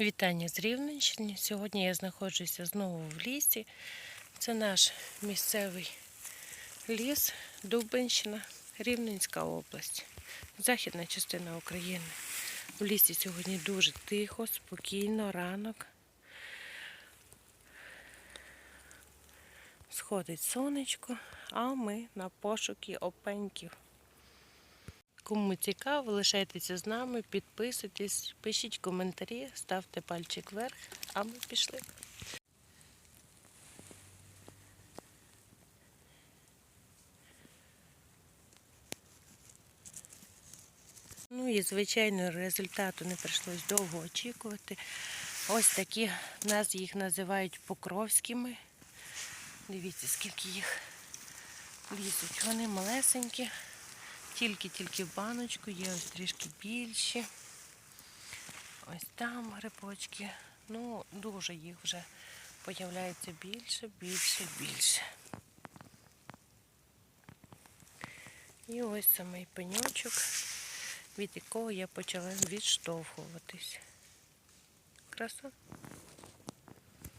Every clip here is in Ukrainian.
Вітання з Рівненщини. Сьогодні я знаходжуся знову в лісі. Це наш місцевий ліс, Дубенщина, Рівненська область, західна частина України. В лісі сьогодні дуже тихо, спокійно, ранок. Сходить сонечко, а ми на пошуки опеньків. Кому цікаво, лишайтеся з нами, підписуйтесь, пишіть коментарі, ставте пальчик вверх, а ми пішли. Ну і звичайно результату не прийшлось довго очікувати. Ось такі в нас їх називають покровськими. Дивіться, скільки їх лізуть. Вони малесенькі. Тільки-тільки в баночку, є ось трішки більші. Ось там грибочки. Ну, дуже їх вже появляється більше, більше, більше. І ось самий пеньочок, від якого я почала відштовхуватись. Краса.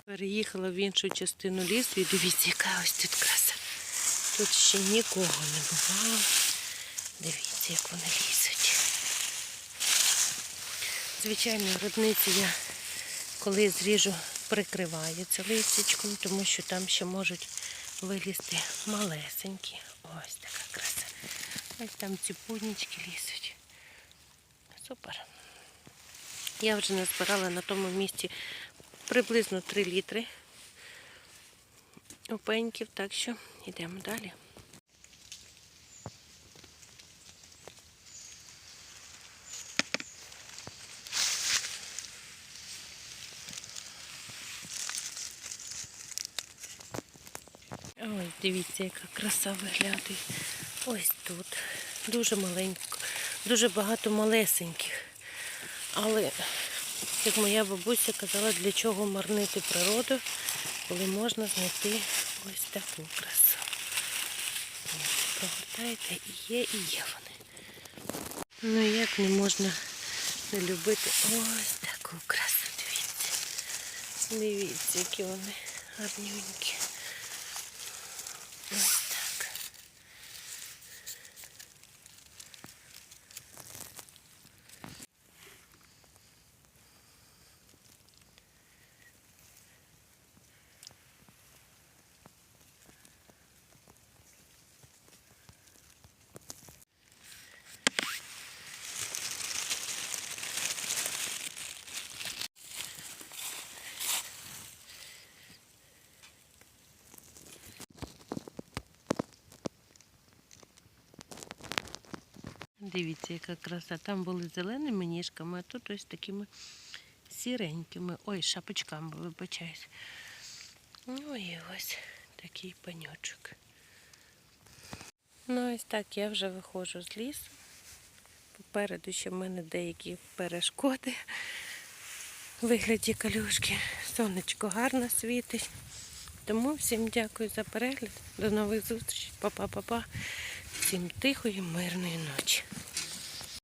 Переїхала в іншу частину лісу і дивіться, яка ось тут краса. Тут ще нікого не бувало. Дивіться, як вони лізуть. Звичайно, грибниці я, коли зріжу, прикриваю це листячком, тому що там ще можуть вилізти малесенькі. Ось така краса. Ось там ці пуднічки лізуть. Супер. Я вже назбирала на тому місці приблизно 3 літри опеньків, так що йдемо далі. Ось дивіться, яка краса виглядає. Ось тут. Дуже маленько, дуже багато малесеньких. Але, як моя бабуся казала, для чого марнити природу, коли можна знайти ось таку красу. Прогортаєте і є, і є вони. Ну як не можна не любити ось таку красу. Дивіться. Дивіться, які вони гарнюнькі. Дивіться, яка краса. Там були зеленими ніжками, а тут ось такими сіренькими. Ой, шапочками, вибачаюсь. Ну і ось такий паньочок. Ну, ось так я вже виходжу з лісу. Попереду ще в мене деякі перешкоди вигляді калюшки. Сонечко гарно світить. Тому всім дякую за перегляд. До нових зустрічей. Па-па-па-па. Всім тихої, мирної ночі.